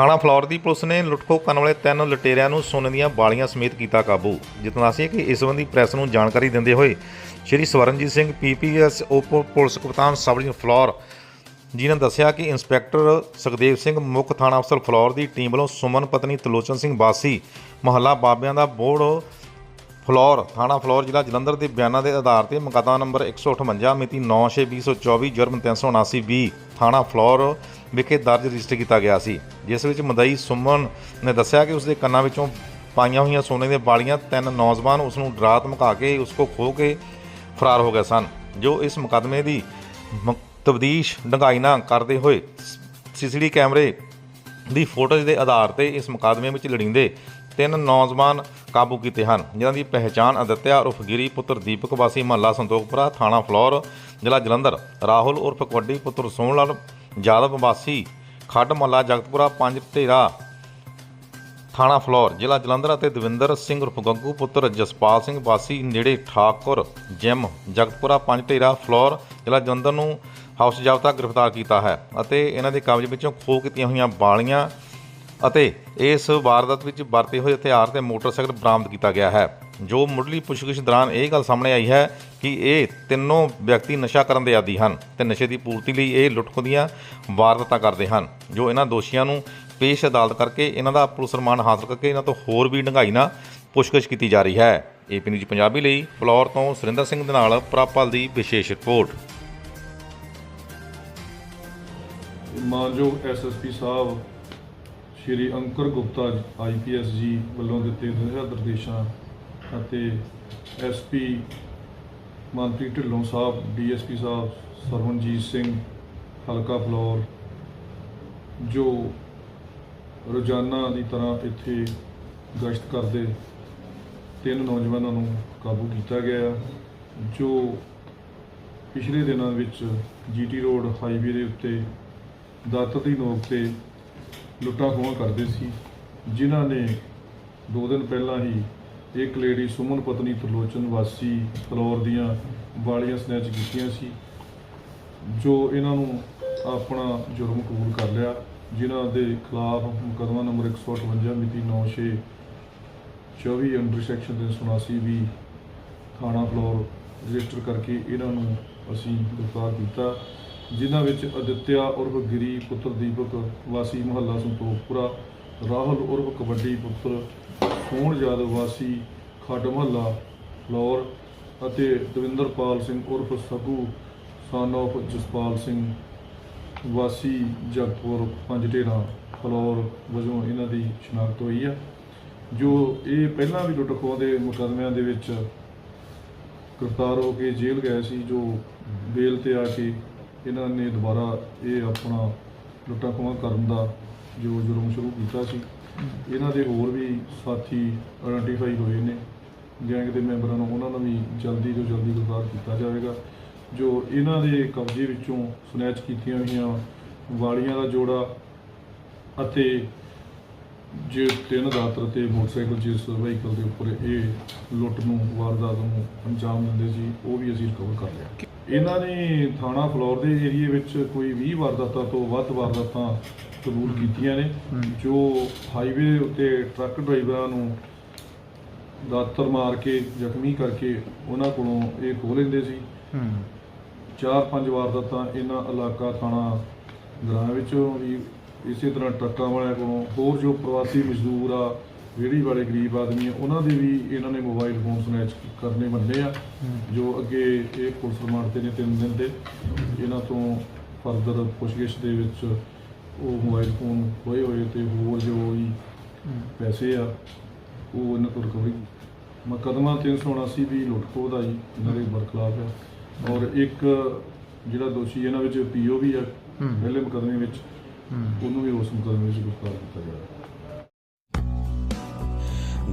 ਥਾਣਾ ਫਲੌਰ ਦੀ ਪੁਲਿਸ ਨੇ ਲੁੱਟਖੋ ਕਰਨ ਵਾਲੇ ਤਿੰਨ ਲੁਟੇਰਿਆਂ ਨੂੰ ਸੋਨੇ ਦੀਆਂ ਬਾਲੀਆਂ ਸਮੇਤ ਕੀਤਾ ਕਾਬੂ। ਜਿਤਨਾ ਸੀ ਕਿ ਇਸ ਸੰਬੰਧੀ ਪ੍ਰੈਸ ਨੂੰ ਜਾਣਕਾਰੀ ਦਿੰਦੇ ਹੋਏ ਸ਼੍ਰੀ ਸਵਰਨਜੀਤ ਸਿੰਘ ਪੀਪੀਐਸ ਉਪ ਪੁਲਿਸ ਕਪਤਾਨ ਸਬ ਡਿਵੀਜ਼ਨ ਫਲੌਰ ਜਿਨ੍ਹਾਂ ਦੱਸਿਆ ਕਿ ਇੰਸਪੈਕਟਰ ਸੁਖਦੇਵ ਸਿੰਘ ਮੁੱਖ ਥਾਣਾ ਅਫਸਰ ਫਲੌਰ ਦੀ ਟੀਮ ਵੱਲੋਂ ਸੁਮਨ ਪਤਨੀ ਤਲੋਚਨ ਸਿੰਘ ਬਾਸੀ, ਮਹੱਲਾ ਬਾਬਿਆਂ ਦਾ ਬੋਰਡ ਫਲੌਰ, ਥਾਣਾ ਫਲੌਰ, ਜ਼ਿਲ੍ਹਾ ਜਲੰਧਰ ਦੇ ਬਿਆਨਾਂ ਦੇ ਆਧਾਰ ਤੇ ਮੁਕੱਦਮਾ ਨੰਬਰ 158 ਮਿਤੀ 9/6/2024 ਜੁਰਮ 379 ਬੀ ਥਾਣਾ ਫਲੋਰ ਵਿਖੇ ਦਰਜ ਰਜਿਸਟਰ ਕੀਤਾ ਗਿਆ ਸੀ। ਜਿਸ ਵਿੱਚ ਮਦਈ ਸੁਮਨ ਨੇ ਦੱਸਿਆ ਕਿ ਉਸ ਦੇ ਕੰਨਾਂ ਵਿੱਚੋਂ ਪਾਈਆਂ ਹੋਈਆਂ ਸੋਨੇ ਦੀਆਂ ਬਾਲੀਆਂ ਤਿੰਨ ਨੌਜਵਾਨ ਉਸ ਨੂੰ ਡਰਾ ਧਮਕਾ ਕੇ ਉਸ ਕੋ ਖੋ ਕੇ ਫਰਾਰ ਹੋ ਗਏ ਸਨ, ਜੋ ਇਸ ਮੁਕੱਦਮੇ ਦੀ ਤਬਦੀਸ਼ ਡੰਗਾਈ ਨਾ ਕਰਦੇ ਹੋਏ ਸੀਸੀਟੀ ਕੈਮਰੇ ਦੀ ਫੋਟੋਜ਼ ਦੇ ਆਧਾਰ ਤੇ ਇਸ ਮੁਕੱਦਮੇ ਵਿੱਚ ਲੜਿੰਦੇ ਤਿੰਨ ਨੌਜਵਾਨ ਕਾਬੂ ਕੀਤੇ ਹਨ, ਜਿਨ੍ਹਾਂ ਦੀ ਪਹਿਚਾਣ ਅਦਿੱਤਿਆ ਉਰਫ ਗਿਰੀ ਪੁੱਤਰ ਦੀਪਕ ਵਾਸੀ, ਮਹੱਲਾ ਸੰਤੋਖਪੁਰਾ, ਥਾਣਾ ਫਲੌਰ, ਜ਼ਿਲ੍ਹਾ ਜਲੰਧਰ। ਰਾਹੁਲ ਉਰਫ ਕਵੱਡੀ ਪੁੱਤਰ ਸੋਹਣ ਲਾਲ ਯਾਦਵ ਵਾਸੀ, ਖੱਡ ਮਹੱਲਾ, ਜਗਤਪੁਰਾ, ਪੰਜ ਢੇਰਾ ਥਾਣਾ ਫਲੌਰ, ਜ਼ਿਲ੍ਹਾ ਜਲੰਧਰ ਅਤੇ ਦਵਿੰਦਰ ਸਿੰਘ ਉਰਫ ਗੱਗੂ ਪੁੱਤਰ ਜਸਪਾਲ ਸਿੰਘ ਵਾਸੀ, ਨੇੜੇ ਠਾਕੁਰ ਜਿਮ ਜਗਤਪੁਰਾ, ਪੰਜ ਢੇਰਾ ਫਲੌਰ, ਜ਼ਿਲ੍ਹਾ ਜਲੰਧਰ ਨੂੰ ਹਾਊਸ ਜਾਬਤਾ ਗ੍ਰਿਫਤਾਰ ਕੀਤਾ ਹੈ ਅਤੇ ਇਹਨਾਂ ਦੇ ਕਬਜ਼ੇ ਵਿੱਚੋਂ ਖੋਹ ਕੀਤੀਆਂ ਹੋਈਆਂ ਬਾਲੀਆਂ ਅਤੇ ਇਸ ਵਾਰਦਾਤ ਵਿੱਚ ਵਰਤੇ ਹੋਏ ਹਥਿਆਰ ਤੇ ਮੋਟਰਸਾਈਕਲ ਬਰਾਮਦ ਕੀਤਾ ਗਿਆ ਹੈ। ਜੋ ਮੁੱਢਲੀ ਪੁੱਛਗਿੱਛ ਦੌਰਾਨ ਇਹ ਗੱਲ ਸਾਹਮਣੇ ਆਈ ਹੈ ਕਿ ਇਹ ਤਿੰਨੋਂ ਵਿਅਕਤੀ ਨਸ਼ਾ ਕਰਨ ਦੇ ਆਦੀ ਹਨ ਤੇ ਨਸ਼ੇ ਦੀ ਪੂਰਤੀ ਲਈ ਇਹ ਲੁੱਟਖੋ ਦੀਆਂ ਵਾਰਦਾਤਾਂ ਕਰਦੇ ਹਨ। ਜੋ ਇਹਨਾਂ ਦੋਸ਼ੀਆਂ ਨੂੰ ਪੇਸ਼ ਅਦਾਲਤ ਕਰਕੇ ਇਹਨਾਂ ਦਾ ਪੁਲਿਸ ਰਿਮਾਂਡ ਹਾਸਲ ਕਰਕੇ ਇਹਨਾਂ ਤੋਂ ਹੋਰ ਵੀ ਡੂੰਘਾਈ ਨਾਲ ਪੁੱਛਗਿੱਛ ਕੀਤੀ ਜਾ ਰਹੀ ਹੈ। ਏਪੀ ਨਿਊਜ਼ ਪੰਜਾਬੀ ਲਈ ਫਲੋਰ ਤੋਂ ਸੁਰਿੰਦਰ ਸਿੰਘ ਦੇ ਨਾਲ ਪ੍ਰਾਪਲ ਦੀ ਵਿਸ਼ੇਸ਼ ਰਿਪੋਰਟ। ਮਾਨਯੋਗ ਐਸਐਸਪੀ ਸਾਹਿਬ ਸ਼੍ਰੀ ਅੰਕਰ ਗੁਪਤਾ ਆਈਪੀਐਸ ਜੀ ਵੱਲੋਂ ਦਿੱਤੇ ਦਿਸ਼ਾ ਨਿਰਦੇਸ਼ਾਂ ਅਤੇ ਐਸਪੀ ਮਨਪ੍ਰੀਤ ਢਿੱਲੋਂ ਸਾਹਿਬ ਡੀਐਸਪੀ ਸਾਹਿਬ, ਸਰਵਨਜੀਤ ਸਿੰਘ, ਹਲਕਾ ਫਲੋਰ, ਜੋ ਰੋਜ਼ਾਨਾ ਦੀ ਤਰ੍ਹਾਂ ਇੱਥੇ ਗਸ਼ਤ ਕਰਦੇ ਤਿੰਨ ਨੌਜਵਾਨਾਂ ਨੂੰ ਕਾਬੂ ਕੀਤਾ ਗਿਆ, ਜੋ ਪਿਛਲੇ ਦਿਨਾਂ ਵਿੱਚ ਜੀਟੀ ਰੋਡ ਹਾਈਵੇ ਦੇ ਉੱਤੇ ਦਾਤਰ ਦੀ ਨੋਕ ਤੇ ਲੁੱਟਾਂ ਖੋਹਾਂ ਕਰਦੇ ਸੀ। ਜਿਨ੍ਹਾਂ ਨੇ ਦੋ ਦਿਨ ਪਹਿਲਾਂ ਹੀ ਇੱਕ ਲੇਡੀ ਸੁਮਨ ਪਤਨੀ ਤਰਲੋਚਨ ਵਾਸੀ ਫਲੋਰ ਦੀਆਂ ਵਾਲੀਆਂ ਸਨੈਚ ਕੀਤੀਆਂ ਸੀ, ਜੋ ਇਹਨਾਂ ਨੂੰ ਆਪਣਾ ਜੁਰਮ ਕਬੂਲ ਕਰ ਲਿਆ, ਜਿਨ੍ਹਾਂ ਦੇ ਖਿਲਾਫ ਮੁਕੱਦਮਾ ਨੰਬਰ 158 ਮਿਤੀ 96 24 ਅੰਡਰ ਸੈਕਸ਼ਨ 379 ਵੀ ਥਾਣਾ ਫਲੋਰ ਰਜਿਸਟਰ ਕਰਕੇ ਇਹਨਾਂ ਨੂੰ ਅਸੀਂ ਗ੍ਰਿਫਤਾਰ ਕੀਤਾ। ਜਿਨ੍ਹਾਂ ਵਿੱਚ ਅਦਿੱਤਿਆ ਉਰਫ ਗਿਰੀ ਪੁੱਤਰ ਦੀਪਕ, ਵਾਸੀ ਮਹੱਲਾ ਸੰਤੋਖਪੁਰਾ, ਰਾਹੁਲ ਉਰਫ ਕਬੱਡੀ ਪੁੱਤਰ, ਸੋਹਣ ਯਾਦਵ, ਵਾਸੀ ਖੱਡ ਮਹੱਲਾ ਫਲੋਰ ਅਤੇ ਦਵਿੰਦਰਪਾਲ ਸਿੰਘ ਉਰਫ ਸਗੂ ਸਨ of ਜਸਪਾਲ ਸਿੰਘ, ਵਾਸੀ ਜਗਪੁਰ ਪੰਜ ਢੇਰਾਂ, ਫਲੋਰ ਵਜੋਂ ਇਹਨਾਂ ਦੀ ਸ਼ਨਾਖਤ ਹੋਈ ਆ। ਜੋ ਇਹ ਪਹਿਲਾਂ ਵੀ ਲੁੱਟ ਖੋਹ ਦੇ ਮੁਕੱਦਮਿਆਂ ਦੇ ਵਿੱਚ ਗ੍ਰਿਫਤਾਰ ਹੋ ਕੇ ਜੇਲ੍ਹ ਗਏ ਸੀ, ਜੋ ਬੇਲ ਤੇ ਆ ਕੇ ਇਹਨਾਂ ਨੇ ਦੁਬਾਰਾ ਇਹ ਆਪਣਾ ਲੁੱਟਾਂ ਖੋਹਾਂ ਕਰਨ ਦਾ ਜੋ ਜੁਰਮ ਸ਼ੁਰੂ ਕੀਤਾ ਸੀ। ਇਹਨਾਂ ਦੇ ਹੋਰ ਵੀ ਸਾਥੀ ਆਇਡੈਂਟੀਫਾਈ ਹੋਏ ਨੇ। ਗੈਂਗ ਦੇ ਮੈਂਬਰਾਂ ਨੂੰ ਉਹਨਾਂ ਨੂੰ ਵੀ ਜਲਦੀ ਤੋਂ ਜਲਦੀ ਗ੍ਰਿਫਤਾਰ ਕੀਤਾ ਜਾਵੇਗਾ। ਜੋ ਇਹਨਾਂ ਦੇ ਕਬਜ਼ੇ ਵਿੱਚੋਂ ਸਨੈਚ ਕੀਤੀਆਂ ਹੋਈਆਂ ਵਾਲੀਆਂ ਦਾ ਜੋੜਾ ਅਤੇ ਜੇ ਤਿੰਨ ਦਾਤਰ ਤੇ ਮੋਟਰਸਾਈਕਲ ਜਿਸ ਵਹੀਕਲ ਦੇ ਉੱਪਰ ਇਹ ਲੁੱਟ ਨੂੰ, ਵਾਰਦਾਤ ਨੂੰ ਅੰਜਾਮ ਦਿੰਦੇ ਸੀ, ਉਹ ਵੀ ਅਸੀਂ ਰਿਕਵਰ ਕਰ ਲਿਆ। ਇਹਨਾਂ ਨੇ ਥਾਣਾ ਫਲੋਰ ਦੇ ਏਰੀਏ ਵਿੱਚ ਕੋਈ 20 ਵਾਰਦਾਤਾਂ ਤੋਂ ਵੱਧ ਵਾਰਦਾਤਾਂ ਕਬੂਲ ਕੀਤੀਆਂ ਨੇ, ਜੋ ਹਾਈਵੇ ਉੱਤੇ ਟਰੱਕ ਡਰਾਈਵਰਾਂ ਨੂੰ ਦਾਤਰ ਮਾਰ ਕੇ, ਜ਼ਖਮੀ ਕਰਕੇ ਉਹਨਾਂ ਕੋਲੋਂ ਇਹ ਖੋਹ ਲੈਂਦੇ ਸੀ। ਚਾਰ ਪੰਜ ਵਾਰਦਾਤਾਂ ਇਹਨਾਂ ਇਲਾਕਾ ਥਾਣਾ ਗ੍ਰਾਂ ਵਿੱਚੋਂ ਵੀ ਇਸੇ ਤਰ੍ਹਾਂ ਟਰੱਕਾਂ ਵਾਲਿਆਂ ਕੋਲੋਂ, ਹੋਰ ਜੋ ਪ੍ਰਵਾਸੀ ਮਜ਼ਦੂਰ ਆ ਰੇਹੜੀ ਵਾਲੇ ਗਰੀਬ ਆਦਮੀ ਆ ਉਹਨਾਂ ਦੇ ਵੀ ਇਹਨਾਂ ਨੇ ਮੋਬਾਈਲ ਫੋਨ ਸਨੈਚ ਕਰਨੇ ਬੰਦੇ ਆ ਜੋ ਅੱਗੇ ਇਹ ਪੁਲਿਸ ਰਿਮਾਂਡ ਤੇ ਨੇ ਤਿੰਨ ਦਿਨ ਦੇ। ਇਹਨਾਂ ਤੋਂ ਫਰਦਰ ਪੁੱਛਗਿੱਛ ਦੇ ਵਿੱਚ ਉਹ ਮੋਬਾਈਲ ਫੋਨ ਹੋਏ ਹੋਏ ਤੇ ਹੋਰ ਜੋ ਵੀ ਪੈਸੇ ਆ ਉਹ ਇਹਨਾਂ ਤੋਂ ਰਿਕਵਰੀ ਮੁਕੱਦਮਾ 379 ਵੀ ਲੁੱਟਖੋਹ ਦਾ ਜੀ ਇਹਨਾਂ ਦੇ ਬਰਖਲਾਫ ਹੈ ਔਰ ਇੱਕ ਜਿਹੜਾ ਦੋਸ਼ੀ ਇਹਨਾਂ ਵਿੱਚ ਪੀਓ ਵੀ ਆ ਪਹਿਲੇ ਮੁਕੱਦਮੇ ਵਿੱਚ ਉਹਨੂੰ ਵੀ ਉਸ ਮੁਕੱਦਮੇ ਵਿੱਚ ਗ੍ਰਿਫਤਾਰ ਕੀਤਾ ਗਿਆ।